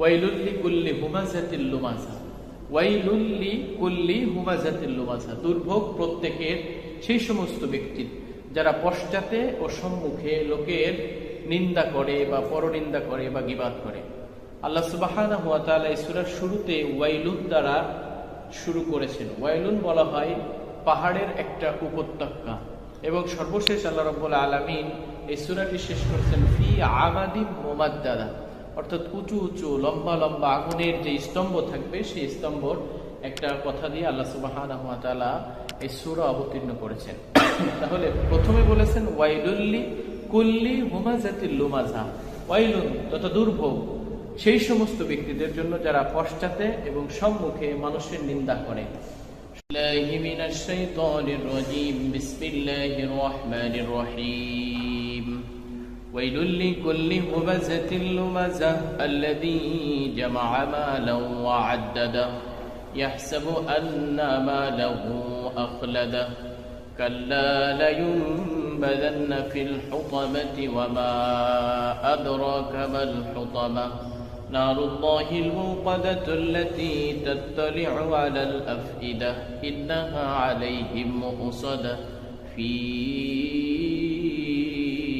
ওয়াইলুল্লি কুল্লি হুমাজাতিল লুমাজা। ওয়াইলুল্লি কুল্লি হুমাজাতিল লুমাজা। দুর্ভোগ প্রত্যেকের সেই সমস্ত ব্যক্তির যারা পশ্চাতে ও সম্মুখে লোকের নিন্দা করে বা পরনিন্দা করে বা গিবাদ করে। আল্লাহ সুবাহানা হুয়া এই শুরুতে ওয়াইলুন দ্বারা শুরু করেছেন। ওয়াইলুন বলা হয় পাহাড়ের একটা উপত্যকা। এবং সর্বশেষ আল্লাহ রব্বুল আলমিন এই সূরাটি শেষ করছেন, ফি আমাদিন মোমাদ্দাদা। অর্থাৎ উঁচু উঁচু লম্বা লম্বা আগুনের যে স্তম্ভ থাকবে সেই স্তম্ভর একটা কথা দিয়ে আল্লাহ সুবাহানা হুয়া তাআলা এই সূরা অবতীর্ণ করেছেন তাহলে প্রথমে বলেছেন ওয়াইলুল্লি কুল্লি হুমাজাতিল লুমাজা ওয়াইলুন তথা দুর্ভোগ সেই সমস্ত ব্যক্তিদের জন্য যারা পশ্চাতে এবং সম্মুখে মানুষের নিন্দা করে الله من الشيطان الرجيم بسم الله الرحمن الرحيم ويل لكل همزة لمزة الذي جمع مالا وعدده. يحسب أن ماله أخلده كلا لينبذن في الحطمة وما أدراك ما الحطمة. نار الله الموقدة التي تطلع على الأفئدة. إنها عليهم مؤصدة. في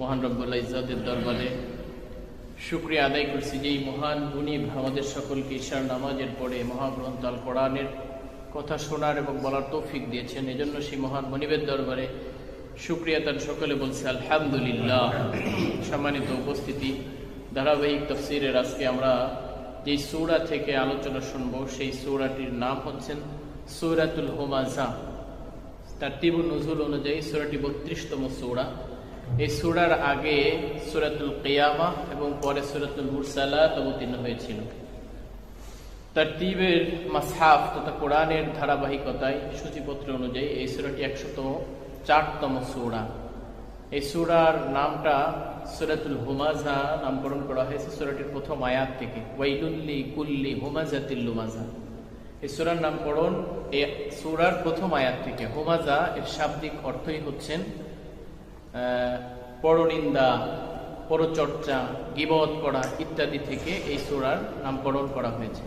মহান রব্বুল্লাহ ইজাদের দরবারে শুক্রিয়া আদায় করছি যে এই মহান গুণী আমাদের সকলকে ঈশ্বর নামাজের পরে মহাগ্রন্থ আল কোরআনের কথা শোনার এবং বলার তৌফিক দিয়েছেন। এজন্য সেই মহান মনিবের দরবারে শুক্রিয়া তার সকলে বলছে, আলহামদুলিল্লাহ। সম্মানিত উপস্থিতি, ধারাবাহিক তফসিরের আজকে আমরা যে সৌরা থেকে আলোচনা শুনব, সেই সৌরাটির নাম হচ্ছেন সৌরাতুল হোমাজা তার তীব্র নজরুল অনুযায়ী সৌরাটি বত্রিশতম সৌরা। এই সৌরার আগে সুরাতুল কেয়ামা এবং পরে সুরাতুল মুরসালাত অবতীর্ণ হয়েছিল। তারতিবের মাসহাফ তথা কোরআনের ধারাবাহিকতায় সূচিপত্র অনুযায়ী এই সুরাটি একশতম, চারতম সৌরা। এই সুরার নামটা সুরাতুল হুমাজা নামকরণ করা হয়েছে সুরাটির প্রথম আয়াত থেকে। ওয়াইলুল্লি কুল্লি হুমাজাতিল লুমাজা এই সুরার নামকরণ এই সুরার প্রথম আয়াত থেকে। হুমাজা এর শাব্দিক অর্থই হচ্ছেন পরনিন্দা পরচর্চা গিবত করা ইত্যাদি থেকে এই সুরার নামকরণ করা হয়েছে।